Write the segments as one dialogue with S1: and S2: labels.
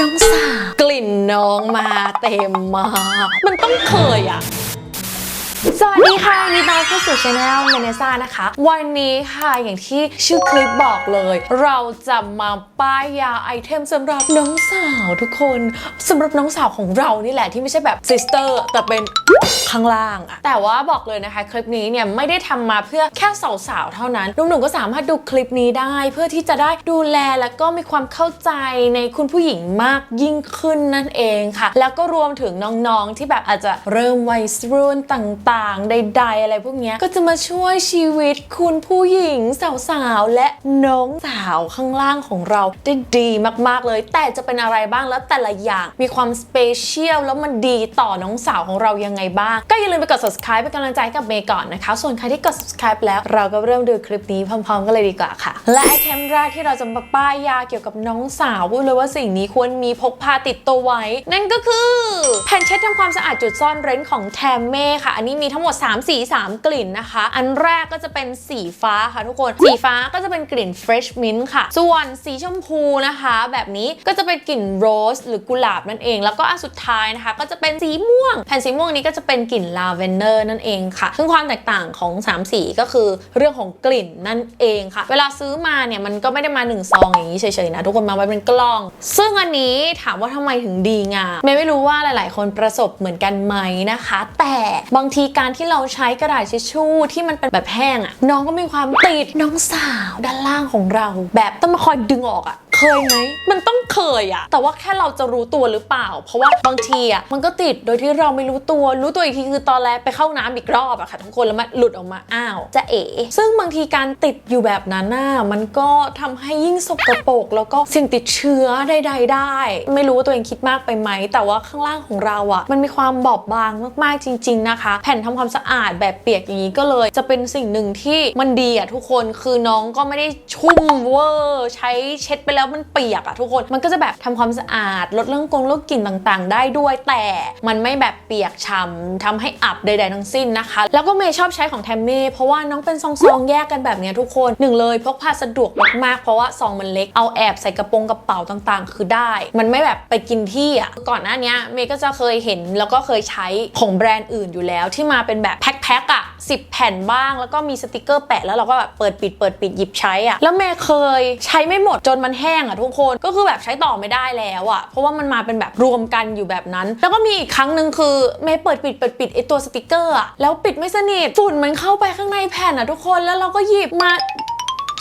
S1: น้องสาวกลิ่นน้องมาเต็มมาก มันต้องเคยอะ สวัสดีค่ะนดีต้อนเข้าสู่ช anel เมเนซ่านะคะ วันนี้ค่ะอย่างที่ชื่อคลิปบอกเลย เราจะมาป้ายยาไอเทมสำหรับน้องสาวทุกคนสำหรับน้องสาวของเรานี่แหละที่ไม่ใช่แบบซิสเตอร์แต่เป็นข้างล่างอะแต่ว่าบอกเลยนะคะ คลิปนี้เนี่ยไม่ได้ทำมาเพื่อแค่สาวๆเท่านั้นหนุ่มๆก็สามารถดูคลิปนี้ได้ เพื่อที่จะได้ดูแลแล้วก็มีความเข้าใจในคุณผู้หญิงมากยิ่งขึ้นนั่นเองค่ะ แล้วก็รวมถึงน้องๆที่แบบอาจจะเริ่มวัยรุ่นต่างๆ ใด ๆ อะไรพวกนี้ก็จะมาช่วยชีวิตคุณผู้หญิงสาวๆ และน้องสาวข้างล่างของเราได้ดีมากๆเลย แต่จะเป็นอะไรบ้างแล้วแต่ละอย่างมีความสเปเชียลแล้วมันดีต่อน้องสาวของเรายังไงบ้าง ก็อย่าลืมไปกด subscribe เป็นกำลังใจกับเมย์ก่อนนะคะ ส่วนใครที่กด subscribe แล้วเราก็เริ่มดูคลิปนี้พร้อม ๆ กันเลยดีกว่าค่ะ และไอเทมแรกที่เราจะมาป้ายยาเกี่ยวกับน้องสาวพูดเลยว่าสิ่งนี้ควรมีพกพาติดตัวไว้ นั่นก็คือแผ่นเช็ดทำความสะอาดจุดซ่อนเร้นของแทมเม่ค่ะ อันนี้มีทั้งหมด 3 สี 3 กลิ่นนะคะ อันแรกก็จะเป็นสีฟ้าค่ะทุกคน สีฟ้าก็จะเป็นกลิ่น fresh mint ค่ะ ส่วนสีชมพูนะคะ แบบนี้ก็จะเป็นกลิ่นโรสหรือกุหลาบนั่นเอง แล้วก็อันสุดท้ายนะคะ ก็จะเป็นสีม่วง แผ่นสีม่วงนี้ก็จะเป็นกลิ่นลาเวนเดอร์นั่นเองค่ะ ซึ่งความแตกต่างของ 3 สีก็คือเรื่องของกลิ่นนั่นเองค่ะ เวลาซื้อมาเนี่ยมันก็ไม่ได้มา1ซองอย่างนี้เฉยๆนะทุกคนมาไว้เป็นกล้อง ซึ่งอันนี้ถามว่าทำไมถึงดีงามไม่รู้ว่าหลาย ๆ คนประสบเหมือนกันไหมนะคะ แต่บางทีการที่เราใช้กระดาษทิชชู่ที่มันเป็นแบบแห้งอะน้องก็มีความติดน้องสาวด้านล่างของเรา แบบต้องมาคอยดึงออกอะ เคยไหมมันต้องเคยอะแต่ว่าแค่เราจะรู้ตัวหรือเปล่า เพราะว่าบางทีอะมันก็ติดโดยที่เราไม่รู้ตัว รู้ตัวอีกทีคือตอนแรกไปเข้าน้ำอีกรอบอะค่ะทุกคนแล้วมันหลุดออกมาอ้าวจะเอ๋ซึ่งบางทีการติดอยู่แบบนั้นน่ะมันก็ทำให้ยิ่งสกปรกแล้วก็สิ่งติดเชื้อใดๆได้ ไม่รู้ว่าตัวเองคิดมากไปไหม แต่ว่าข้างล่างของเราอะมันมีความบอบบางมากๆจริง ๆนะคะ แผ่นทำความสะอาดแบบเปียกอย่างนี้ก็เลย จะเป็นสิ่งหนึ่งที่มันดีอะทุกคนคือน้องก็ไม่ได้ชุ่มเวอร์ใช้เช็ดไปแล้วมันเปียกอะทุกคนมันก็จะแบบทำความสะอาดลดเรื่องกงเรื่องกลิ่นต่างๆ ได้ด้วย แต่มันไม่แบบเปียกช้ำทำให้อับใดๆทั้งสิ้นนะคะ แล้วก็เมย์ชอบใช้ของแทมเม่เพราะว่าน้องเป็นซองๆแยกกันแบบนี้ทุกคนหนึ่งเลยพกพาสะดวกมากๆเพราะว่าซองมันเล็กเอาแอบใส่กระโปรงกระเป๋าต่างๆ คือได้ มันไม่แบบไปกินที่อะก่อนหน้านี้เมย์ก็จะเคยเห็นแล้วก็เคยใช้ของแบรนด์อื่นอยู่แล้วที่มาเป็นแบบแพ็คๆอะ10 แผ่นบ้าง แล้วก็มีสติกเกอร์แปะแล้วเราก็แบบเปิดปิดเปิดปิดหยิบใช้อะแล้วเมย์เคยใช้ไม่หมดจนมันแห้งอะทุกคนก็คือแบบใช้ต่อไม่ได้แล้วอะเพราะว่ามันมาเป็นแบบรวมกันอยู่แบบนั้น แล้วก็มีอีกครั้งหนึ่งคือเมย์เปิดปิดเปิดปิดไอตัวสติกเกอร์อะแล้วปิดไม่สนิทฝุ่นมันเข้าไปข้างในแผ่นอะทุกคนแล้วเราก็หยิบมา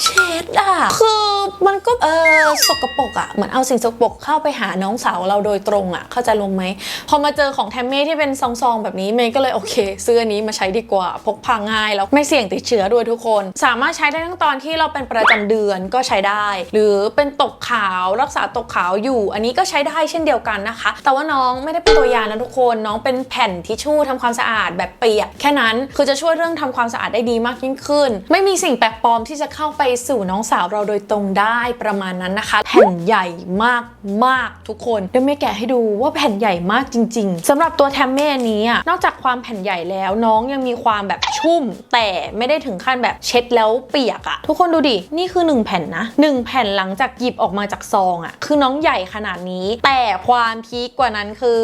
S1: เช็ดอะ คือมันก็เออสกปรกอะ เหมือนเอาสิ่งสกปรกเข้าไปหาน้องสาวเราโดยตรงอะ เข้าใจลงไหม พอมาเจอของแทมเม่ที่เป็นซองๆ แบบนี้เมย์ก็เลยโอเค ซื้ออันนี้มาใช้ดีกว่า พกพาง่ายแล้วไม่เสี่ยงติดเชื้อด้วยทุกคน สามารถใช้ได้ทั้งตอนที่เราเป็นประจำเดือนก็ใช้ได้ หรือเป็นตกขาวรักษาตกขาวอยู่ อันนี้ก็ใช้ได้เช่นเดียวกันนะคะ แต่ว่าน้องไม่ได้เป็นตัวยานะทุกคน น้องเป็นแผ่นทิชชู่ทำความสะอาดแบบเปียกแค่นั้นคือจะช่วยเรื่องทำความสะอาดได้ดีมากยิ่งขึ้น ไม่มีสิ่งแปลกปลอมที่จะเข้าไปสู่น้องสาวเราโดยตรงได้ประมาณนั้นนะคะ แผ่นใหญ่มากมากทุกคนเดี๋ยวไม่แกะให้ดูว่าแผ่นใหญ่มากจริง ๆสำหรับตัวแทมเม่อันนี้อะนอกจากความแผ่นใหญ่แล้วน้องยังมีความแบบชุ่ม แต่ไม่ได้ถึงขั้นแบบเช็ดแล้วเปียกอะทุกคนดูดิ นี่คือ 1 แผ่นนะ 1 แผ่นหลังจากหยิบออกมาจากซองอะคือน้องใหญ่ขนาดนี้ แต่ความพีคกว่านั้นคือ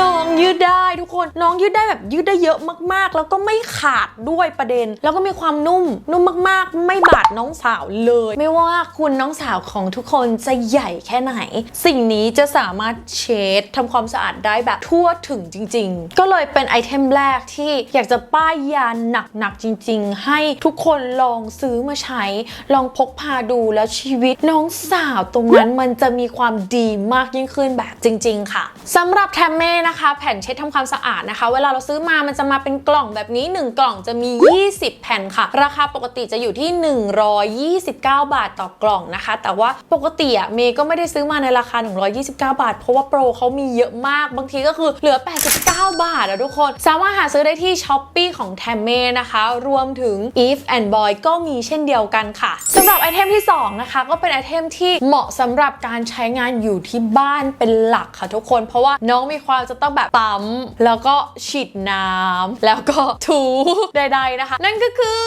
S1: น้องยืดได้ทุกคน น้องยืดได้แบบยืดได้เยอะมากๆ แล้วก็ไม่ขาดด้วยประเด็น แล้วก็มีความนุ่ม นุ่มมากๆ ไม่บาดน้องสาวเลย ไม่ว่าคุณน้องสาวของทุกคนจะใหญ่แค่ไหน สิ่งนี้จะสามารถเช็ดทำความสะอาดได้แบบทั่วถึงจริง ๆ ก็เลยเป็นไอเทมแรกที่อยากจะป้ายยาหนักๆจริง ๆ ให้ทุกคนลองซื้อมาใช้ ลองพกพาดูแล้วชีวิตน้องสาวตรงนั้นมันจะมีความดีมากยิ่งขึ้นแบบจริง ๆ ค่ะสำหรับแทมเมนนะคะ แผ่นเช็ดทำความสะอาดนะคะ เวลาเราซื้อมามันจะมาเป็นกล่องแบบนี้ 1 กล่องจะมี 20 แผ่นค่ะ ราคาปกติจะอยู่ที่ 129 บาทต่อกล่องนะคะ แต่ว่าปกติอะเมย์ก็ไม่ได้ซื้อมาในราคา 129 บาท เพราะว่าโปรเขามีเยอะมาก บางทีก็คือเหลือ 89 บาทอะทุกคน สามารถหาซื้อได้ที่ s h อ p e e ของ t a m m e นะคะ รวมถึง Eve and Boy ก็มีเช่นเดียวกันค่ะสำหรับไอเทมที่ 2 นะคะ ก็เป็นไอเทมที่เหมาะสำหรับการใช้งานอยู่ที่บ้านเป็นหลักค่ะทุกคน เพราะว่าน้องมีความจะจะต้องแบบปั๊ม แล้วก็ฉีดน้ำแล้วก็ถูใดๆนะคะ นั่นก็คือ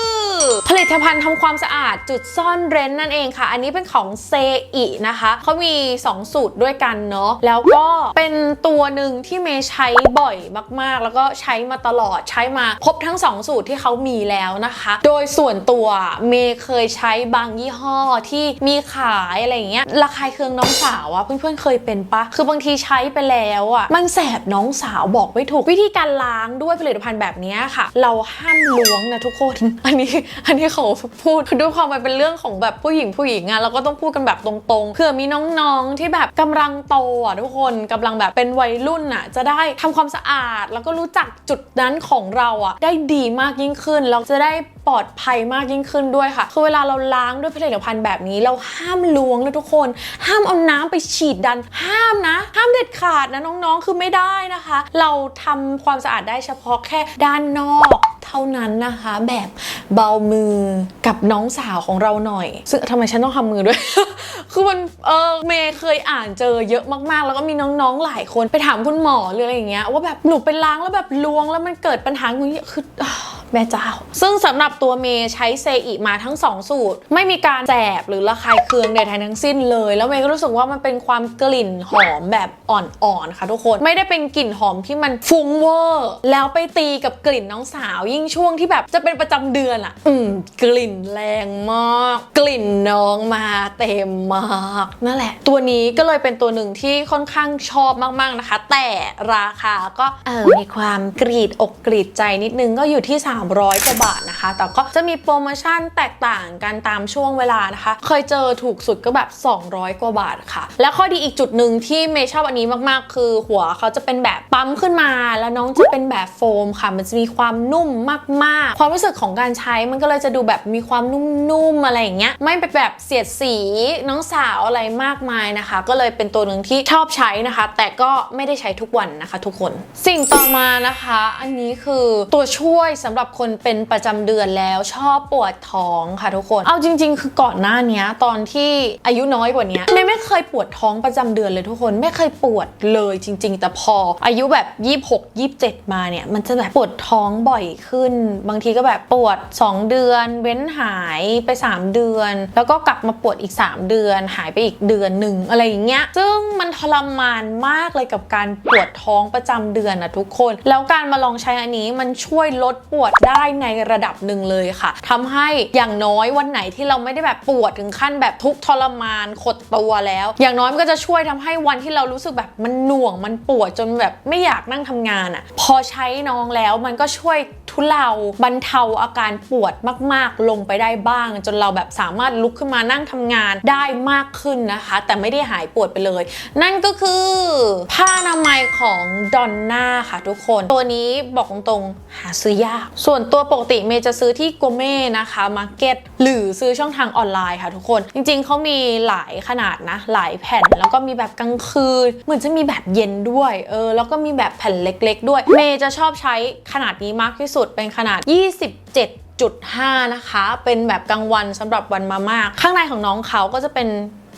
S1: ผลิตภัณฑ์ทำความสะอาดจุดซ่อนเร้นนั่นเองค่ะ อันนี้เป็นของเซอินะคะเขามี 2 สูตรด้วยกันเนาะแล้วก็เป็นตัวหนึ่งที่เมย์ใช้บ่อยมากๆ แล้วก็ใช้มาตลอดใช้มาครบทั้ง 2 สูตรที่เขามีแล้วนะคะ โดยส่วนตัวเมย์เคยใช้บางยี่ห้อที่มีขายอะไรอย่างเงี้ยระคายเคืองน้องสาวอะเพื่อนๆเคยเป็นปะคือบางทีใช้ไปแล้วอะมันแสบน้องสาวบอกไม่ถูก วิธีการล้างด้วยผลิตภัณฑ์แบบนี้ค่ะ เราห้ามล้วงนะทุกคน อันนี้อันนี้เขาพูดด้วยความมันเป็นเรื่องของแบบผู้หญิงผู้หญิงอะเราก็ต้องพูดกันแบบตรงๆเผื่อมีน้องๆที่แบบกำลังโตอะทุกคนกำลังแบบเป็นวัยรุ่นอะจะได้ทำความสะอาด แล้วก็รู้จักจุดนั้นของเราอะได้ดีมากยิ่งขึ้นแล้วจะได้ ปลอดภัยมากยิ่งขึ้นด้วยค่ะ คือเวลาเราล้างด้วยผลิตภัณฑ์แบบนี้ เราห้ามล้วงนะทุกคน ห้ามเอาน้ำไปฉีดดัน ห้ามนะ ห้ามเด็ดขาดนะน้องๆ คือไม่ได้นะคะ เราทำความสะอาดได้เฉพาะแค่ด้านนอกเท่านั้นนะคะ แบบเบามือกับน้องสาวของเราหน่อย ซึ่งทำไมฉันต้องทำมือด้วย คือมันเออเมย์เคยอ่านเจอเยอะมากๆ แล้วก็มีน้องๆหลายคนไปถามคุณหมอหรืออะไรอย่างเงี้ยว่าแบบหนูไปล้างแล้วแบบล้วงแล้วมันเกิดปัญหาอย่างนี้คือ แม่เจ้า ซึ่งสำหรับตัวเมย์ใช้เซอิมาทั้ง 2 สูตร ไม่มีการแสบหรือระคายเคืองใดๆทั้งสิ้นเลย แล้วเมย์ก็รู้สึกว่ามันเป็นความกลิ่นหอมแบบอ่อนๆค่ะทุกคน ไม่ได้เป็นกลิ่นหอมที่มันฟุ้งเวอร์แล้วไปตีกับกลิ่นน้องสาว ยิ่งช่วงที่แบบจะเป็นประจำเดือนอะอืมกลิ่นแรงมาก กลิ่นน้องมาเต็มมากนั่นแหละ ตัวนี้ก็เลยเป็นตัวหนึ่งที่ค่อนข้างชอบมากๆนะคะ แต่ราคาก็เออมีความกรีดอกกรีดใจนิดนึงก็อยู่ที่300กว่าบาทนะคะ แต่ก็จะมีโปรโมชั่นแตกต่างกันตามช่วงเวลานะคะ เคยเจอถูกสุดก็แบบ 200 กว่าบาทค่ะ และข้อดีอีกจุดหนึ่งที่เมย์ชอบอันนี้มากๆ คือหัวเขาจะเป็นแบบปั๊มขึ้นมา แล้วน้องจะเป็นแบบโฟมค่ะ มันจะมีความนุ่มมากๆ ความรู้สึกของการใช้มันก็เลยจะดูแบบมีความนุ่มๆอะไรอย่างเงี้ยไม่เป็นแบบเสียดสีน้องสาวอะไรมากมายนะคะ ก็เลยเป็นตัวหนึ่งที่ชอบใช้นะคะ แต่ก็ไม่ได้ใช้ทุกวันนะคะ ทุกคน สิ่งต่อมานะคะ อันนี้คือตัวช่วยสำหรับคนเป็นประจำเดือนแล้วชอบปวดท้องค่ะทุกคน เอาจริง ๆ คือก่อนหน้านี้ตอนที่อายุน้อยกว่านี้ยไม่ไม่เคยปวดท้องประจำเดือนเลยทุกคนไม่เคยปวดเลยจริง ๆ แต่พออายุแบบ 26 27 มาเนี่ยมันจะแบบปวดท้องบ่อยขึ้น บางทีก็แบบปวด 2 เดือน เว้นหายไป 3 เดือน แล้วก็กลับมาปวดอีก 3 เดือน หายไปอีกเดือนหนึ่งอะไรอย่างเงี้ยซึ่งมันทรมานมากเลยกับการปวดท้องประจำเดือนนะทุกคน แล้วการมาลองใช้อันนี้มันช่วยลดปวดได้ในระดับหนึ่งเลยค่ะทำให้อย่างน้อยวันไหนที่เราไม่ได้แบบปวดถึงขั้นแบบทุกทรมานขดตัวแล้ว อย่างน้อยมันก็จะช่วยทำให้วันที่เรารู้สึกแบบมันหน่วงมันปวดจนแบบไม่อยากนั่งทำงานอะ่ะ พอใช้น้องแล้วมันก็ช่วยทุเลาบรรเทาอาการปวดมาก ๆ ลงไปได้บ้าง จนเราแบบสามารถลุกขึ้นมานั่งทำงานได้มากขึ้นนะคะ แต่ไม่ได้หายปวดไปเลย นั่นก็คือผ้าอนามัยของดอนน่าค่ะทุกคน ตัวนี้บอกตรงๆหาซื้อยากส่วนตัวปกติเมย์จะซื้อที่โกเม่นะคะมาร์เก็ตหรือซื้อช่องทางออนไลน์ค่ะทุกคน จริงๆเขามีหลายขนาดนะ หลายแผ่นแล้วก็มีแบบกลางคืน เหมือนจะมีแบบเย็นด้วยเออแล้วก็มีแบบแผ่นเล็ก ๆ ด้วย เมย์จะชอบใช้ขนาดนี้มากที่สุดเป็นขนาด 27 5นะคะ เป็นแบบกลางวันสำหรับวันมามากข้างในของน้องเขาก็จะเป็น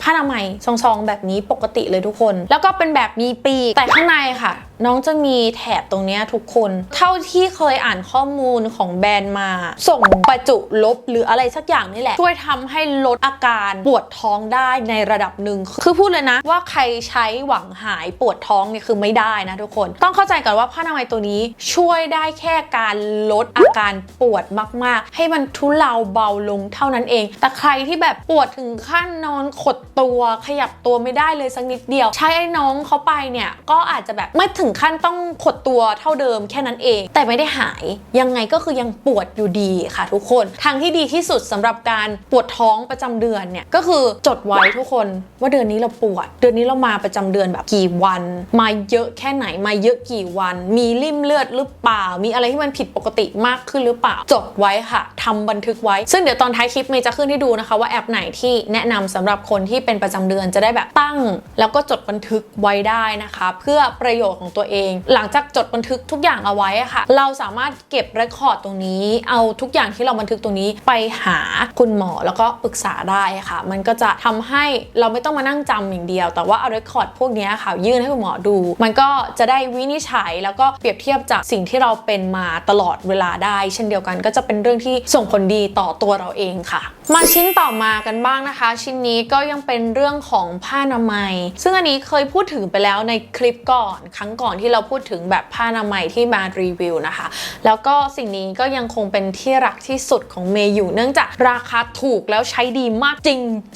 S1: ผ้าอนามัยซองๆ แบบนี้ปกติเลยทุกคน แล้วก็เป็นแบบมีปีกแต่ข้างในค่ะ น้องจะมีแถบตรงนี้ทุกคน เท่าที่เคยอ่านข้อมูลของแบรนด์มา ส่งประจุลบหรืออะไรสักอย่างนี่แหละ ช่วยทำให้ลดอาการปวดท้องได้ในระดับหนึ่ง คือพูดเลยนะ ว่าใครใช้หวังหายปวดท้องเนี่ยคือไม่ได้นะทุกคน ต้องเข้าใจก่อนว่าผ้าอนามัยตัวนี้ช่วยได้แค่การลดอาการปวดมาก ๆ ให้มันทุเลาเบาลงเท่านั้นเอง แต่ใครที่แบบปวดถึงขั้นนอนขดตัวขยับตัวไม่ได้เลยสักนิดเดียว ใช้ไอ้น้องเขาไปเนี่ยก็อาจจะแบบไม่ถึงขั้นต้องขดตัวเท่าเดิมแค่นั้นเอง แต่ไม่ได้หายยังไงก็คือยังปวดอยู่ดีค่ะทุกคน ทางที่ดีที่สุดสำหรับการปวดท้องประจำเดือนเนี่ยก็คือจดไว้ทุกคนว่าเดือนนี้เราปวด เดือนนี้เรามาประจำเดือนแบบกี่วัน มาเยอะแค่ไหนมาเยอะกี่วัน มีริ่มเลือดหรือเปล่า มีอะไรที่มันผิดปกติมากขึ้นหรือเปล่า จดไว้ค่ะทำบันทึกไว้ ซึ่งเดี๋ยวตอนท้ายคลิปเมย์จะขึ้นให้ดูนะคะ ว่าแอปไหนที่แนะนำสำหรับคนที่เป็นประจำเดือนจะได้แบบตั้ง แล้วก็จดบันทึกไว้ได้นะคะ เพื่อประโยชน์ของตัวตัวเอง หลังจากจดบันทึกทุกอย่างเอาไว้ค่ะ เราสามารถเก็บเรคคอร์ดตรงนี้ เอาทุกอย่างที่เราบันทึกตรงนี้ไปหาคุณหมอแล้วก็ปรึกษาได้ค่ะ มันก็จะทำให้เราไม่ต้องมานั่งจำอย่างเดียว แต่ว่าเอาเรคคอร์ดพวกนี้ค่ะยื่นให้คุณหมอดู มันก็จะได้วินิจฉัยแล้วก็เปรียบเทียบจากสิ่งที่เราเป็นมาตลอดเวลาได้ เช่นเดียวกันก็จะเป็นเรื่องที่ส่งผลดีต่อตัวเราเองค่ะ มาชิ้นต่อมากันบ้างนะคะ ชิ้นนี้ก็ยังเป็นเรื่องของผ้านามัย ซึ่งอันนี้เคยพูดถึงไปแล้วในคลิปก่อนครั้งก่อนที่เราพูดถึงแบบผ้านามัยที่มารีวิวนะคะ แล้วก็สิ่งนี้ก็ยังคงเป็นที่รักที่สุดของเมย์อยู่ เนื่องจากราคาถูกแล้วใช้ดีมากจ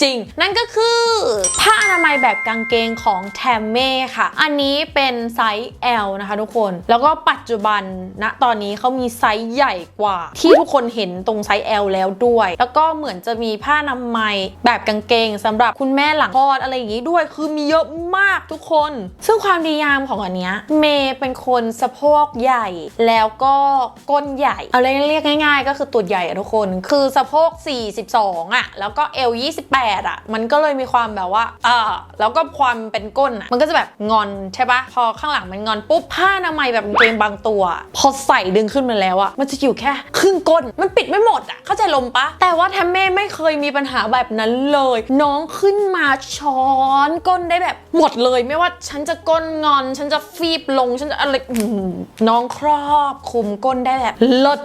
S1: ริง ๆ นั่นก็คือผ้าอนามัยแบบกางเกงของแทมเม่ค่ะ อันนี้เป็นไซส์ L นะคะทุกคน แล้วก็ปัจจุบันณตอนนี้เขามีไซส์ใหญ่กว่า ที่ทุกคนเห็นตรงไซส์ L แล้วด้วย แล้วก็เหมือนจะมีผ้าอนามัยแบบกางเกงสำหรับคุณแม่หลังคลอดอะไรอย่างนี้ด้วย คือมีเยอะมากทุกคน ซึ่งความดีงามของอันเนี้ยเมย์เป็นคนสะโพกใหญ่ แล้วก็ก้นใหญ่ เอาเรียกง่าย ๆ ก็คือตัวใหญ่อะทุกคน คือสะโพก 42อะแล้วก็เอว 28อะมันก็เลยมีความแบบว่าเอ่าแล้วก็ความเป็นก้นอะมันก็จะแบบงอนใช่ปะพอข้างหลังมันงอนปุ๊บผ้าอนามัยแบบกางเกงบางตัว พอใส่ดึงขึ้นมาแล้วอะมันจะอยู่แค่ครึ่งก้น มันปิดไม่หมดอะเข้าใจลมปะแต่ว่าแทมเม่ไม่เคยมีปัญหาแบบนั้นเลย น้องขึ้นมาช้อนก้นได้แบบหมดเลย ไม่ว่าฉันจะก้นงอนฉันจะฟีบลงฉันจะอะไรอื้อหือน้องครอบคลุมก้นได้แบบเลิศ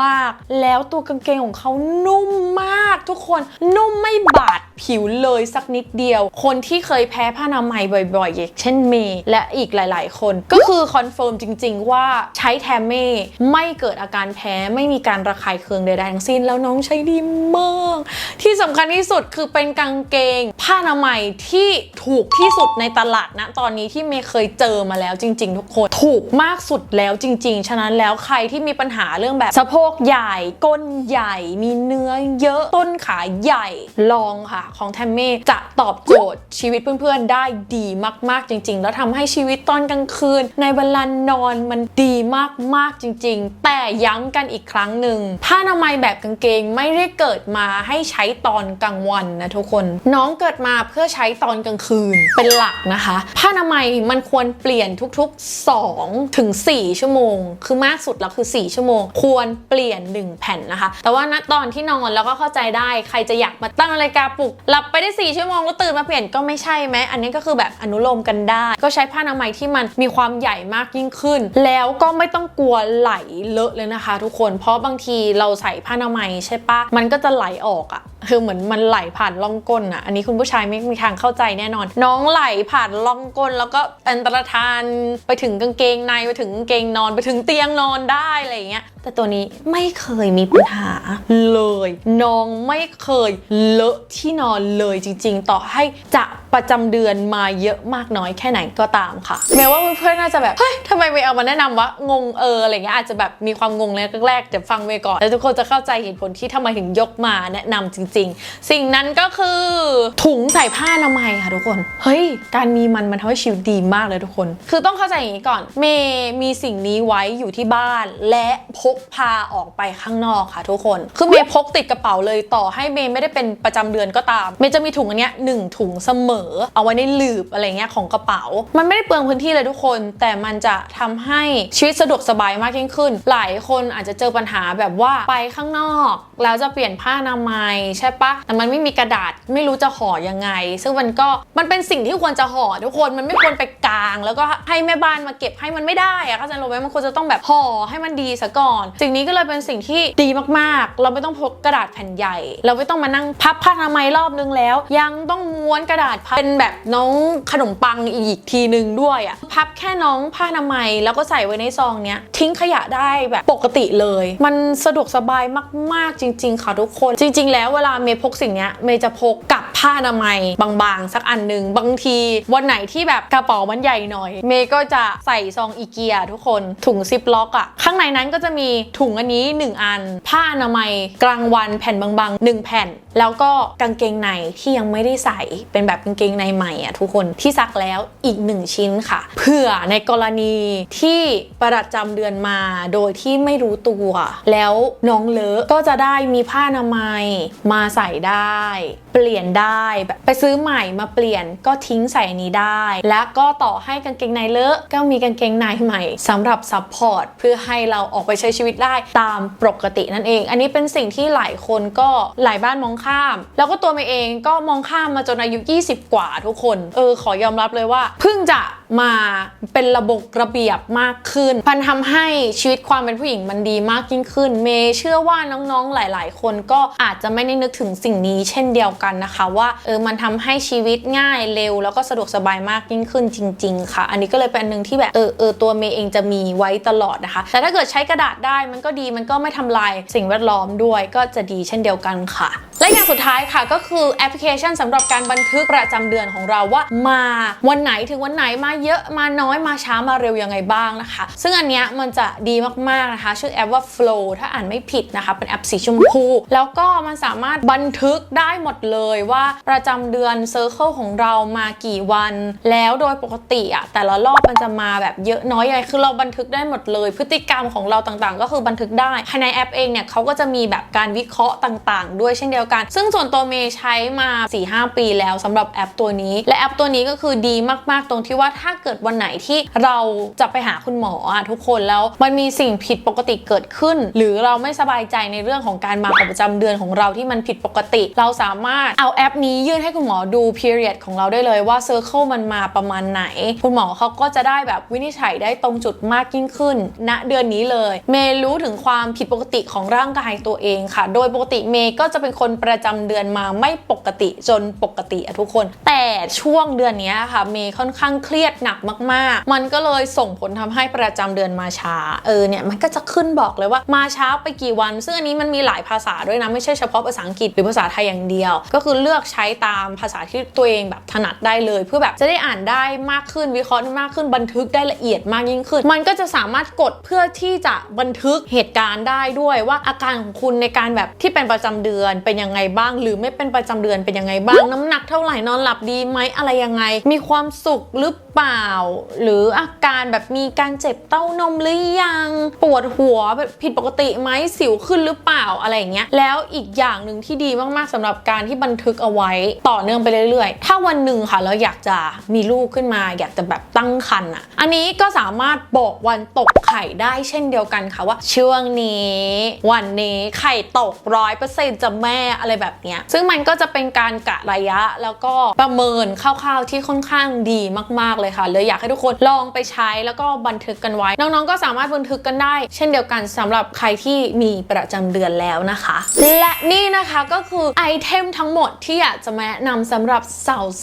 S1: มากๆ แล้วตัวกางเกงของเขานุ่มมากทุกคนนุ่มไม่บาด ผิวเลยสักนิดเดียว คนที่เคยแพ้ผ้าอนามัยบ่อยๆอย่างเช่นเมย์และอีกหลายๆ คนก็คือคอนเฟิร์มจริง ๆ ว่าใช้แทมเม่ไม่เกิดอาการแพ้ไม่มีการระคายเคืองใดๆทั้งสิ้น แล้วน้องใช้ดีมาก ที่สำคัญที่สุดคือเป็นกางเกง ผ้าอนามัยที่ถูกที่สุดในตลาดนะตอนนี้ที่เมย์เคยเจอมาแล้วจริง ๆ ทุกคนถูกมากสุดแล้วจริง ๆ ฉะนั้นแล้วใครที่มีปัญหาเรื่องแบบสะโพกใหญ่ก้นใหญ่ มีเนื้อเยอะต้นขาใหญ่ลองค่ะของแทมเม่จะตอบโจทย์ชีวิตเพื่อนๆ ได้ดีมากๆจริง ๆ แล้วทำให้ชีวิตตอนกลางคืน ในเวลานอนมันดีมากๆจริง ๆ แต่ย้ำกันอีกครั้งหนึ่งผ้าอนามัยแบบกางเกงไม่ได้เกิดมาให้ใช้ตอนกลางวันนะทุกคน น้องเกิดมาเพื่อใช้ตอนกลางคืนเป็นหลักนะคะผ้าอนามัยมันควรเปลี่ยนทุกๆ2ถึง4ชั่วโมง คือมากสุดแล้วคือ 4 ชั่วโมง ควรเปลี่ยน 1 แผ่นนะคะ แต่ว่าณตอนที่นอนแล้วก็เข้าใจได้ใครจะอยากมาตั้งนาฬิกาปลุกหลับไปได้ 4 ชั่วโมงแล้วตื่นมาเปลี่ยนก็ไม่ใช่ไหม อันนี้ก็คือแบบอนุโลมกันได้ ก็ใช้ผ้าอนามัยที่มันมีความใหญ่มากยิ่งขึ้น แล้วก็ไม่ต้องกลัวไหลเลอะเลยนะคะ ทุกคน เพราะบางทีเราใส่ผ้าอนามัยใช่ปะมันก็จะไหลออกอะคือเหมือนมันไหลผ่านร่องก้นอะอันนี้คุณผู้ชายไม่มีทางเข้าใจแน่นอน น้องไหลผ่านร่องก้น แล้วก็อันตรธานไปถึงกางเกงในไปถึงกางเกงนอนไปถึงเตียงนอนได้อะไรเงี้ย แต่ตัวนี้ไม่เคยมีปัญหาเลย น้องไม่เคยเลอะที่นอนเลยจริง ๆ ต่อให้จะประจำเดือนมาเยอะมากน้อยแค่ไหนก็ตามค่ะแม้ว่าเพื่อนๆน่าจะแบบเฮ้ยทำไมเวเอามาแนะนำวะงงเอออะไรเงี้ยอาจจะแบบมีความงงแรกๆเดี๋ยวฟังเวก่อนแล้วทุกคนจะเข้าใจเหตุผลที่ทำไมถึงยกมาแนะนำจริง ๆ สิ่งนั้นก็คือถุงใส่ผ้าอนามัยค่ะทุกคนเฮ้ยการมีมันมันทำให้ชีวิตดีมากเลยทุกคน คือต้องเข้าใจอย่างนี้ก่อน เมย์มีสิ่งนี้ไว้อยู่ที่บ้าน และพกพาออกไปข้างนอกค่ะทุกคน คือเมย์พกติดกระเป๋าเลยต่อให้เมย์ไม่ได้เป็นประจำเดือนก็ตามเมย์จะมีถุงอันเนี้ยหนึ่งถุงเสมอ เอาไว้ในหลืบอะไรเงี้ยของกระเป๋า มันไม่ได้เปลืองพื้นที่เลยทุกคน แต่มันจะทำให้ชีวิตสะดวกสบายมากยิ่งขึ้น หลายคนอาจจะเจอปัญหาแบบว่าไปข้างนอก แล้วจะเปลี่ยนผ้าอนามัยใช่ปะแต่มันไม่มีกระดาษไม่รู้จะห่อยังไง ซึ่งมันก็มันเป็นสิ่งที่ควรจะห่อทุกคนมันไม่ควรไปกลาง แล้วก็ให้แม่บ้านมาเก็บให้มันไม่ได้อะเข้าใจรู้ไหมมันควรจะต้องแบบห่อให้มันดีซะก่อน สิ่งนี้ก็เลยเป็นสิ่งที่ดีมากๆ เราไม่ต้องพกกระดาษแผ่นใหญ่ เราไม่ต้องมานั่งพับผ้าอนามัยรอบนึงแล้ว ยังต้องม้วนกระดาษพับเป็นแบบน้องขนมปังอีกทีนึงด้วยอะพับแค่น้องผ้าอนามัยแล้วก็ใส่ไว้ในซองเนี้ยทิ้งขยะได้แบบปกติเลย มันสะดวกสบายมากๆจริง ๆ ค่ะทุกคน จริง ๆ แล้วเวลาเมย์พกสิ่งเนี้ยเมย์จะพกกับผ้าอนามัยบางๆ สักอันหนึ่งบางที วันไหนที่แบบกระเป๋ามันใหญ่หน่อย เมย์ก็จะใส่ซองอีเกียทุกคนถุงซิปล็อกอะข้างในนั้นก็จะมีถุงอันนี้ 1 อัน ผ้าอนามัยกลางวันแผ่นบางๆ 1 แผ่น แล้วก็กางเกงในที่ยังไม่ได้ใส่เป็นแบบกางเกงในใหม่อะทุกคนที่ซักแล้วอีก 1 ชิ้นค่ะ เผื่อในกรณีที่ประจำเดือนมาโดยที่ไม่รู้ตัว แล้วน้องเลอะก็จะได้มีผ้าอนามัยมาใส่ได้ เปลี่ยนได้แบบไปซื้อใหม่มาเปลี่ยนก็ทิ้งใส่อันนี้ได้ และก็ต่อให้กางเกงในเลอะก็มีกางเกงในใหม่สำหรับซัพพอร์ตเพื่อให้เราออกไปใช้ชีวิตได้ตามปกตินั่นเอง อันนี้เป็นสิ่งที่หลายคนก็หลายบ้านมองข้าม แล้วก็ตัวเมย์เองก็มองข้ามมาจนอายุ 20 กว่าทุกคน เออขอยอมรับเลยว่าเพิ่งจะ มาเป็นระบบระเบียบมากขึ้นมันทำให้ชีวิตความเป็นผู้หญิงมันดีมากยิ่งขึ้น เมย์เชื่อว่าน้องๆหลาย ๆ คนก็อาจจะไม่ได้นึกถึงสิ่งนี้ เช่นเดียวกันนะคะ ว่าเออมันทำให้ชีวิตง่ายเร็ว แล้วก็สะดวกสบายมากยิ่งขึ้นจริง ๆ ค่ะ อันนี้ก็เลยเป็นอันหนึ่งที่แบบเออเออตัวเมย์เองจะมีไว้ตลอดนะคะ แต่ถ้าเกิดใช้กระดาษได้มันก็ดีมันก็ไม่ทำลายสิ่งแวดล้อมด้วยก็จะดีเช่นเดียวกันค่ะและอย่างสุดท้ายค่ะก็คือแอปพลิเคชันสำหรับการบันทึกประจำเดือนของเราว่ามาวันไหนถึงวันไหนมาเยอะมาน้อยมาช้ามาเร็วยังไงบ้างนะคะ ซึ่งอันเนี้ยมันจะดีมากๆนะคะ ชื่อแอปว่า Flow ถ้าอ่านไม่ผิดนะคะ เป็นแอปสีชมพู แล้วก็มันสามารถบันทึกได้หมดเลยว่าประจำเดือนเซอร์เคิลของเรามากี่วัน แล้วโดยปกติอะแต่ละรอบมันจะมาแบบเยอะน้อยยังไงคือเราบันทึกได้หมดเลย พฤติกรรมของเราต่างๆ ก็คือบันทึกได้ภายในแอปเองเนี่ยเขาก็จะมีแบบการวิเคราะห์ต่าง ๆ ด้วยเช่นเดียวกัน ซึ่งส่วนตัวเมย์ใช้มา 4-5 ปีแล้วสำหรับแอปตัวนี้ และแอปตัวนี้ก็คือดีมาก ๆ ตรงที่ว่าถ้าเกิดวันไหนที่เราจะไปหาคุณหมออะทุกคนแล้วมันมีสิ่งผิดปกติเกิดขึ้น หรือเราไม่สบายใจในเรื่องของการมาประจำเดือนของเราที่มันผิดปกติ เราสามารถเอาแอปนี้ยื่นให้คุณหมอดู period ของเราได้เลยว่า circle มันมาประมาณไหน คุณหมอเขาก็จะได้แบบวินิจฉัยได้ตรงจุดมากยิ่งขึ้น ณเดือนนี้เลย เมย์รู้ถึงความผิดปกติของร่างกายตัวเองค่ะ โดยปกติเมย์ก็จะเป็นคนประจำเดือนมาไม่ปกติจนปกติอะทุกคน แต่ช่วงเดือนนี้ค่ะ เมย์ค่อนข้างเครียดหนักมาก ๆ มันก็เลยส่งผลทำให้ประจำเดือนมาช้า เออเนี่ยมันก็จะขึ้นบอกเลยว่ามาช้าไปกี่วัน ซึ่งอันนี้มันมีหลายภาษาด้วยนะไม่ใช่เฉพาะภาษาอังกฤษหรือภาษาไทยอย่างเดียว ก็คือเลือกใช้ตามภาษาที่ตัวเองแบบถนัดได้เลย เพื่อแบบจะได้อ่านได้มากขึ้นวิเคราะห์ได้มากขึ้นบันทึกได้ละเอียดมากยิ่งขึ้น มันก็จะสามารถกดเพื่อที่จะบันทึกเหตุการณ์ได้ด้วยว่าอาการของคุณในการแบบที่เป็นประจำเดือนเป็นยังไงบ้าง หรือไม่เป็นประจำเดือนเป็นยังไงบ้าง น้ำหนักเท่าไหร่นอนหลับดีไหมอะไรยังไง มีความสุขหรือเปล่า หรืออาการแบบมีการเจ็บเต้านมหรือยัง ปวดหัวแบบผิดปกติไหมสิวขึ้นหรือเปล่าอะไรอย่างเงี้ยแล้วอีกอย่างหนึ่งที่ดีมากๆสำหรับการที่บันทึกเอาไว้ต่อเนื่องไปเรื่อยๆ ถ้าวันหนึ่งค่ะเราอยากจะมีลูกขึ้นมา อยากจะแบบตั้งครรภ์อะอันนี้ก็สามารถบอกวันตกไข่ได้เช่นเดียวกันค่ะว่า ช่วงนี้ วันนี้ไข่ตกร้อยเปอร์เซ็นต์จะแม่อะไรแบบเนี้ยซึ่งมันก็จะเป็นการกะระยะแล้วก็ประเมินคร่าวๆที่ค่อนข้างดีมากๆเลยค่ะเลยอยากให้ทุกคนลองไปใช้แล้วก็บันทึกกันไว้ น้องๆก็สามารถบันทึกกันได้ เช่นเดียวกันสำหรับใครที่มีประจำเดือนแล้วนะคะ และนี่นะคะก็คือไอเทมทั้งหมดที่อยากจะมาแนะนำสำหรับ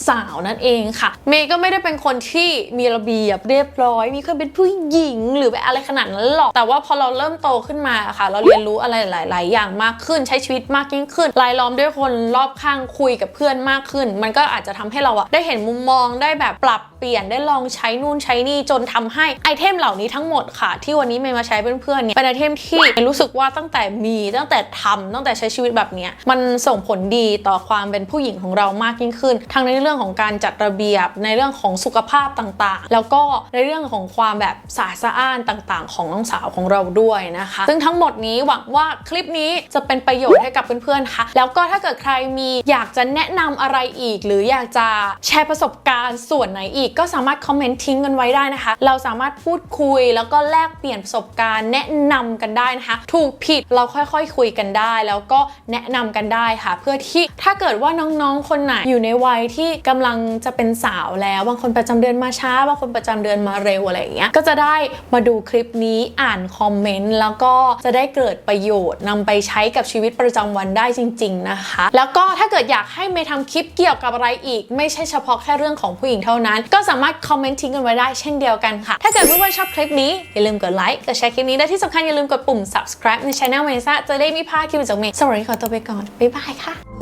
S1: สาวๆนั่นเองค่ะ เมย์ก็ไม่ได้เป็นคนที่มีระเบียบเรียบร้อย มีเคยเป็นผู้หญิงหรือเป็นอะไรขนาดนั้นหรอกแต่ว่าพอเราเริ่มโตขึ้นมาค่ะ เราเรียนรู้อะไรหลาย ๆ อย่างมากขึ้นใช้ชีวิตมากยิ่งขึ้นรายล้อมด้วยคนรอบข้างคุยกับเพื่อนมากขึ้น มันก็อาจจะทำให้เราอะได้เห็นมุมมองได้แบบปรับ ปลี่ยนได้ลองใช้นู่นใช้นี่จนทำให้ไอเทมเหล่านี้ทั้งหมดค่ะ ที่วันนี้เมย์มาใช้เพื่อนๆเนี่ยเป็นไอเทมที่เมย์รู้สึกว่าตั้งแต่มีตั้งแต่ทำตั้งแต่ใช้ชีวิตแบบเนี้ยมันส่งผลดีต่อความเป็นผู้หญิงของเรามากยิ่งขึ้น ทั้งในเรื่องของการจัดระเบียบในเรื่องของสุขภาพต่างๆ แล้วก็ในเรื่องของความแบบสะอาดสะอ้านต่างๆ ของน้องสาวของเราด้วยนะคะ ซึ่งทั้งหมดนี้หวังว่าคลิปนี้จะเป็นประโยชน์ให้กับเพื่อนๆค่ะแล้วก็ถ้าเกิดใครมีอยากจะแนะนำอะไรอีก หรืออยากจะแชร์ประสบการณ์ส่วนไหนอีกก็สามารถคอมเมนต์ทิ้งกันไว้ได้นะคะ เราสามารถพูดคุยแล้วก็แลกเปลี่ยนประสบการณ์แนะนำกันได้นะคะ ถูกผิดเราค่อยๆคุยกันได้ แล้วก็แนะนำกันได้ค่ะ เพื่อที่ถ้าเกิดว่าน้องๆคนไหนอยู่ในวัยที่กำลังจะเป็นสาวแล้ว บางคนประจำเดือนมาช้า บางคนประจำเดือนมาเร็วอะไรอย่างเงี้ยก็จะได้มาดูคลิปนี้อ่านคอมเมนต์แล้วก็จะได้เกิดประโยชน์นำไปใช้กับชีวิตประจำวันได้จริง ๆนะคะ แล้วก็ถ้าเกิดอยากให้เมย์ทำคลิปเกี่ยวกับอะไรอีก ไม่ใช่เฉพาะแค่เรื่องของผู้หญิงเท่านั้น ก็สามารถคอมเมนต์ทิ้งกันไว้ได้เช่นเดียวกันค่ะ ถ้าเกิดเพื่อนๆชอบคลิปนี้ อย่าลืมกดไลค์กดแชร์คลิปนี้และที่สำคัญอย่าลืมกดปุ่ม subscribe ในช่องเมซ่าจะได้ไม่พลาดคลิปจากเมย์สำหรับวันนี้ขอตัวไปก่อนบ๊ายบายค่ะ